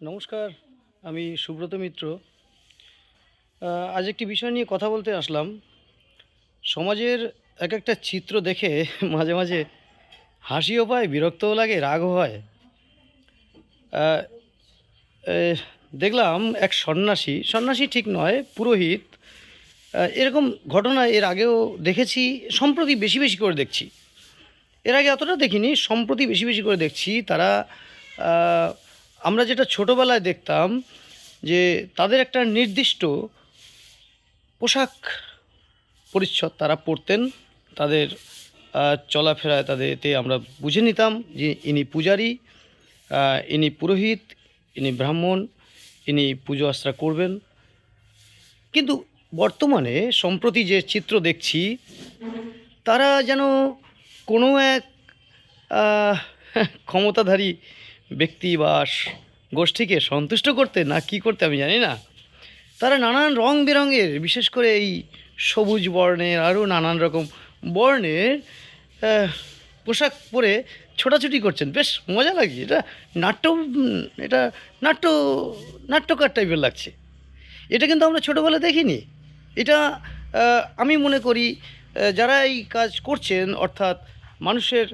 নমস্কার, আমি সুব্রত মিত্র। আজ একটি বিষয় নিয়ে কথা বলতে আসলাম। সমাজের এক একটা চিত্র দেখে মাঝে মাঝে হাসিও পায়, বিরক্তও লাগে, রাগও হয়। দেখলাম এক সন্ন্যাসী সন্ন্যাসী ঠিক নয়, পুরোহিত। এরকম ঘটনা এর আগেও দেখেছি, সম্প্রতি বেশি বেশি করে দেখছি। এর আগে অতটা দেখিনি, সম্প্রতি বেশি বেশি করে দেখছি। তারা আমরা যেটা ছোটোবেলায় দেখতাম যে তাদের একটা নির্দিষ্ট পোশাক পরিচ্ছদ তারা পরতেন। তাদের চলাফেরায় তাদেরতে আমরা বুঝে নিতাম যে ইনি পূজারী ইনি পুরোহিত, ইনি ব্রাহ্মণ, ইনি পুজো আশ্রা করবেন। কিন্তু বর্তমানে সম্প্রতি যে চিত্র দেখছি, তারা যেন কোনো এক ক্ষমতাধারী ব্যক্তি বা গোষ্ঠীকে সন্তুষ্ট করতে না কি করতে আমি জানি না। তারা নানান রং বেরঙের, বিশেষ করে এই সবুজ বর্ণের আরও নানান রকম বর্ণের পোশাক পরে ছোটাছুটি করছেন। বেশ মজা লাগছে এটা নাট্য এটা নাট্য, নাট্যকার টাইপের লাগছে। এটা কিন্তু আমরা ছোটোবেলা দেখিনি। এটা আমি মনে করি যারা এই কাজ করছেন, অর্থাৎ মানুষের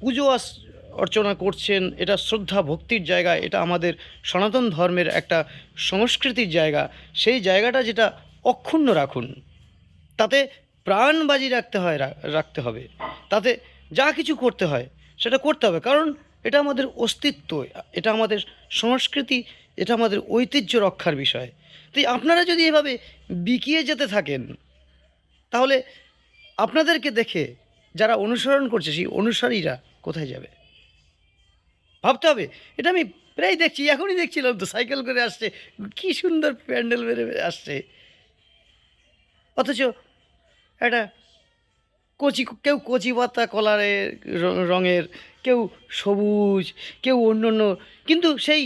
পুজো আস- অর্চনা করছেন, এটা শ্রদ্ধা ভক্তির জায়গা, এটা আমাদের সনাতন ধর্মের একটা সংস্কৃতির জায়গা। সেই জায়গাটা যেটা অক্ষুণ্ণ রাখুন, তাতে প্রাণ বাজি রাখতে হয় রাখতে হবে। তাতে যা কিছু করতে হয়, সেটা করতে হবে। কারণ এটা আমাদের অস্তিত্ব, এটা আমাদের সংস্কৃতি, এটা আমাদের ঐতিহ্য রক্ষার বিষয়। তাই আপনারা যদি এভাবে বিকিয়ে যেতে থাকেন, তাহলে আপনাদেরকে দেখে যারা অনুসরণ করছে, সেই অনুসারীরা কোথায় যাবে? ভাবতে হবে। এটা আমি প্রায় দেখছি, এখনই দেখছিলাম তো সাইকেল করে আসছে। কি সুন্দর প্যান্ডেল বেড়ে বেড়ে আসছে। অথচ একটা কচি, কেউ কচি পাতা কলারের রঙের, কেউ সবুজ, কেউ অন্য অন্য। কিন্তু সেই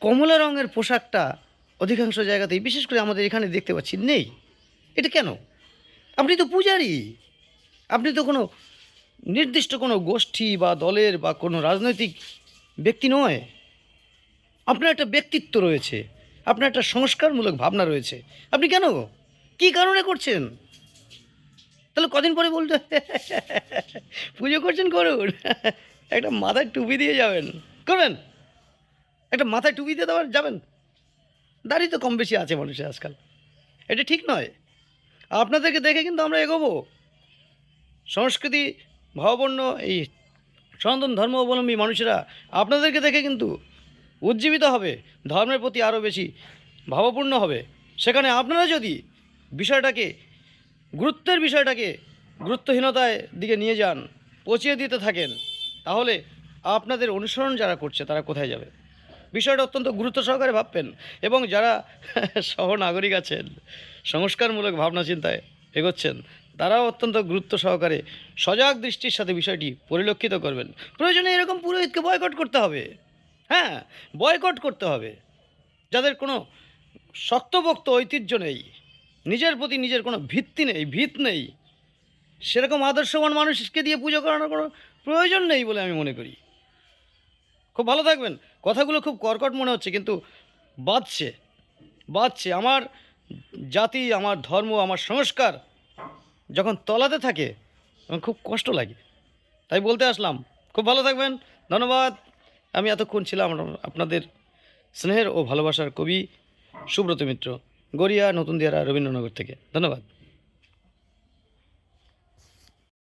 কমলা রঙের পোশাকটা অধিকাংশ জায়গাতেই, বিশেষ করে আমাদের এখানে দেখতে পাচ্ছি, নেই। এটা কেন? আপনি তো পূজারী। আপনি তো কোনো নির্দিষ্ট কোনো গোষ্ঠী বা দলের বা কোনো রাজনৈতিক ব্যক্তি নয়। আপনার একটা ব্যক্তিত্ব রয়েছে। আপনার একটা সংস্কারমূলক ভাবনা রয়েছে। আপনি কেন? কি কারণে করছেন? তাহলে কদিন পরে বলতে পুজো করছেন করুন। একটা মাথায় টুপি দিয়ে যাবেন। করবেন? একটা মাথায় টুপি দিয়ে দেওয়ার যাবেন? দাড়ি তো কম বেশি আছে মানুষের আজকাল। এটা ঠিক নয়। আপনাদেরকে দেখে কিন্তু আমরা এগোবো। সংস্কৃতি, ভাবাপন্ন, এই সনাতন ধর্ম অবলম্বী মানুষেরা আপনাদেরকে দেখে কিন্তু উজ্জীবিত হবে, ধর্মের প্রতি আরও বেশি ভাবপূর্ণ হবে। সেখানে আপনারা যদি বিষয়টাকে, গুরুত্বের বিষয়টাকে গুরুত্বহীনতায় দিকে নিয়ে যান, পচিয়ে দিতে থাকেন, তাহলে আপনাদের অনুসরণ যারা করছে তারা কোথায় যাবে? বিষয়টা অত্যন্ত গুরুত্ব সহকারে ভাববেন এবং যারা সহনাগরিক আছেন, সংস্কারমূলক ভাবনা চিন্তায় এগোচ্ছেন তারাও অত্যন্ত গুরুত্ব সহকারে সজাগ দৃষ্টির সাথে বিষয়টি পরিলক্ষিত করবেন। প্রয়োজনে এরকম পুরোহিতকে বয়কট করতে হবে। হ্যাঁ বয়কট করতে হবে। যাদের কোনো শক্তপোক্ত ঐতিহ্য নেই, নিজের প্রতি নিজের কোনো ভিত্তি নেই, ভিত নেই, সেরকম আদর্শবান মানুষকে দিয়ে পুজো করানোর কোনো প্রয়োজন নেই বলে আমি মনে করি। খুব ভালো থাকবেন। কথাগুলো খুব কর্কট মনে হচ্ছে, কিন্তু বাঁচছে বাঁচছে আমার জাতি, আমার ধর্ম, আমার সংস্কার যখন তলাতে থাকে, তখন খুব কষ্ট লাগে। তাই বলতে আসলাম, খুব ভালো থাকবেন, ধন্যবাদ। আমি এতক্ষণ ছিলাম আপনাদের স্নেহের ও ভালোবাসার কবি সুব্রত মিত্র, গড়িয়া নতুন দিয়ারা রবীন্দ্রনগর থেকে। ধন্যবাদ।